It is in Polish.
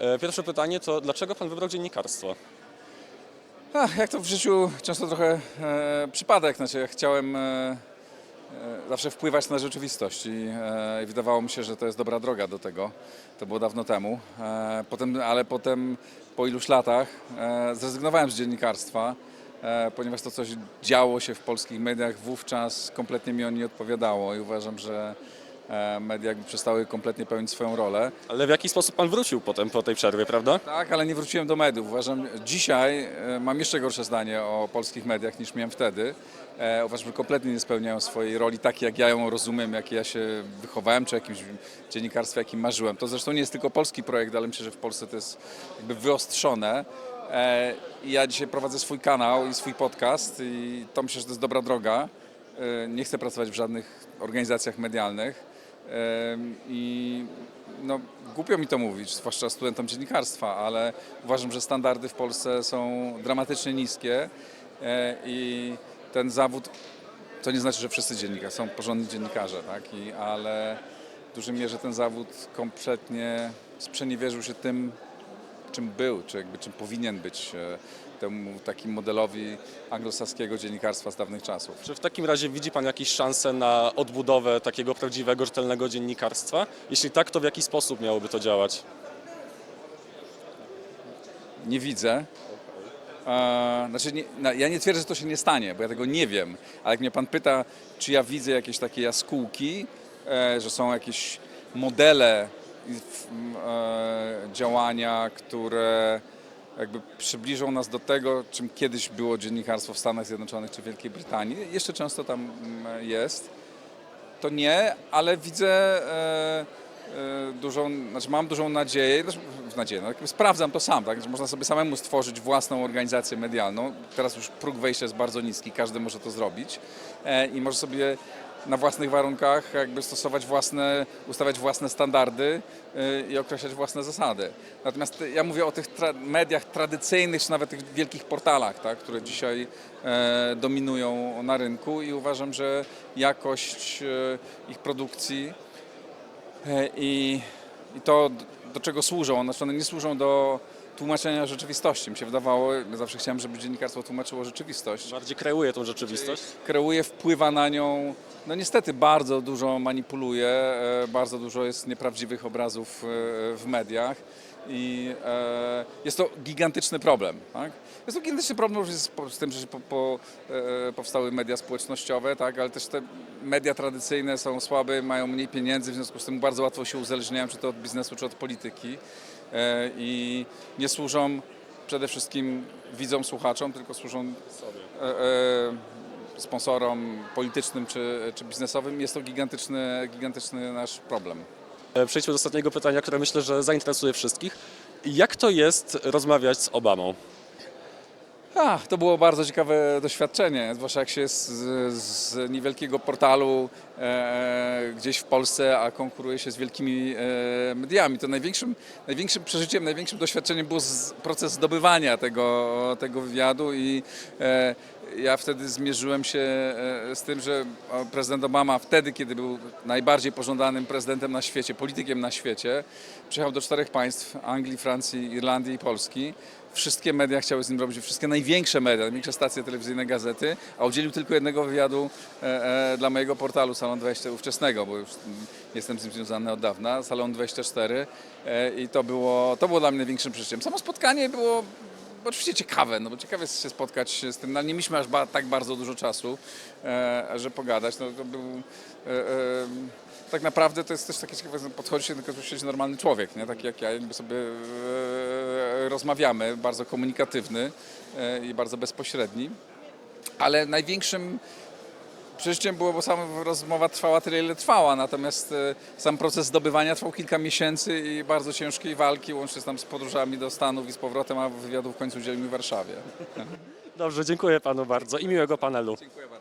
E, Pierwsze pytanie to dlaczego pan wybrał dziennikarstwo? Ach, jak to w życiu często trochę e, przypadek. Znaczy, ja chciałem e, e, zawsze wpływać na rzeczywistość i, e, i wydawało mi się, że to jest dobra droga do tego. To było dawno temu. E, potem, ale potem po iluś latach e, zrezygnowałem z dziennikarstwa, e, ponieważ to coś działo się w polskich mediach wówczas kompletnie mi o nie odpowiadało i uważam, że media jakby przestały kompletnie pełnić swoją rolę. Ale w jaki sposób pan wrócił potem po tej przerwie, prawda? Tak, ale nie wróciłem do mediów. Uważam, dzisiaj e, mam jeszcze gorsze zdanie o polskich mediach niż miałem wtedy. E, uważam, że kompletnie nie spełniają swojej roli tak, jak ja ją rozumiem, jak ja się wychowałem, czy jakimś dziennikarstwie, jakim marzyłem. To zresztą nie jest tylko polski projekt, ale myślę, że w Polsce to jest jakby wyostrzone. E, ja dzisiaj prowadzę swój kanał i swój podcast i to myślę, że to jest dobra droga. E, nie chcę pracować w żadnych organizacjach medialnych. I no, głupio mi to mówić, zwłaszcza studentom dziennikarstwa, ale uważam, że standardy w Polsce są dramatycznie niskie e, i ten zawód, to nie znaczy, że wszyscy dziennikarze są porządni dziennikarze, tak? I, ale w dużej mierze ten zawód kompletnie sprzeniewierzył się tym, czym był, czy jakby czym powinien być e, temu takim modelowi anglosaskiego dziennikarstwa z dawnych czasów. Czy w takim razie widzi pan jakieś szanse na odbudowę takiego prawdziwego, rzetelnego dziennikarstwa? Jeśli tak, to w jaki sposób miałoby to działać? Nie widzę. Znaczy, nie, no, ja nie twierdzę, że to się nie stanie, bo ja tego nie wiem. Ale jak mnie pan pyta, czy ja widzę jakieś takie jaskółki, e, że są jakieś modele działania, które jakby przybliżą nas do tego, czym kiedyś było dziennikarstwo w Stanach Zjednoczonych czy Wielkiej Brytanii. Jeszcze często tam mm, jest. To nie, ale widzę e, e, dużą, znaczy mam dużą nadzieję, znaczy, nadzieję no, sprawdzam to sam, tak, można sobie samemu stworzyć własną organizację medialną. Teraz już próg wejścia jest bardzo niski, każdy może to zrobić e, i może sobie na własnych warunkach jakby stosować własne, ustawiać własne standardy e, i określać własne zasady. Natomiast ja mówię o tych tra- mediach tradycyjnych, czy nawet tych wielkich portalach, tak, które dzisiaj e, dominują na rynku i uważam, że jakość e, ich produkcji e, i, i to, do czego służą, one nie służą do tłumaczenia rzeczywistości. Mi się wydawało, ja zawsze chciałem, żeby dziennikarstwo tłumaczyło rzeczywistość. Bardziej kreuje tą rzeczywistość? Kreuje, wpływa na nią, no niestety bardzo dużo manipuluje, e, bardzo dużo jest nieprawdziwych obrazów e, w mediach i e, jest to gigantyczny problem. Tak? Jest to gigantyczny problem z, tym, że po, po, e, powstały media społecznościowe, tak? ale też te media tradycyjne są słabe, mają mniej pieniędzy, w związku z tym bardzo łatwo się uzależniają, czy to od biznesu, czy od polityki i nie służą przede wszystkim widzom, słuchaczom, tylko służą e, e, sponsorom politycznym czy, czy biznesowym. Jest to gigantyczny, gigantyczny nasz problem. E, Przejdźmy do ostatniego pytania, które myślę, że zainteresuje wszystkich. Jak to jest rozmawiać z Obamą? A, to było bardzo ciekawe doświadczenie, zwłaszcza jak się jest z, z niewielkiego portalu e, gdzieś w Polsce, a konkuruje się z wielkimi e, mediami. To największym, największym przeżyciem, największym doświadczeniem był proces zdobywania tego, tego wywiadu i e, ja wtedy zmierzyłem się e, z tym, że prezydent Obama wtedy, kiedy był najbardziej pożądanym prezydentem na świecie, politykiem na świecie, przyjechał do czterech państw, Anglii, Francji, Irlandii i Polski. Wszystkie media chciały z nim robić, wszystkie największe media, największe stacje telewizyjne, gazety, a udzielił tylko jednego wywiadu e, e, dla mojego portalu Salon 20 ówczesnego, bo już jestem z nim związany od dawna, Salon 24 e, i to było, to było dla mnie największym przeżyciem. Samo spotkanie było oczywiście ciekawe, no bo ciekawe jest się spotkać z tym, no, nie mieliśmy aż ba, tak bardzo dużo czasu, e, że pogadać, no to był... E, e, tak naprawdę to jest też takie ciekawe, podchodzi się tylko siedzi normalny człowiek, nie? taki jak ja, jakby sobie e, rozmawiamy, bardzo komunikatywny e, i bardzo bezpośredni. Ale największym przeżyciem było, bo sama rozmowa trwała tyle, ile trwała, natomiast e, sam proces zdobywania trwał kilka miesięcy i bardzo ciężkiej walki, łącznie z, tam z podróżami do Stanów i z powrotem, a wywiadu w końcu udzielił mi w Warszawie. Dobrze, dziękuję panu bardzo i miłego panelu. Dziękuję bardzo.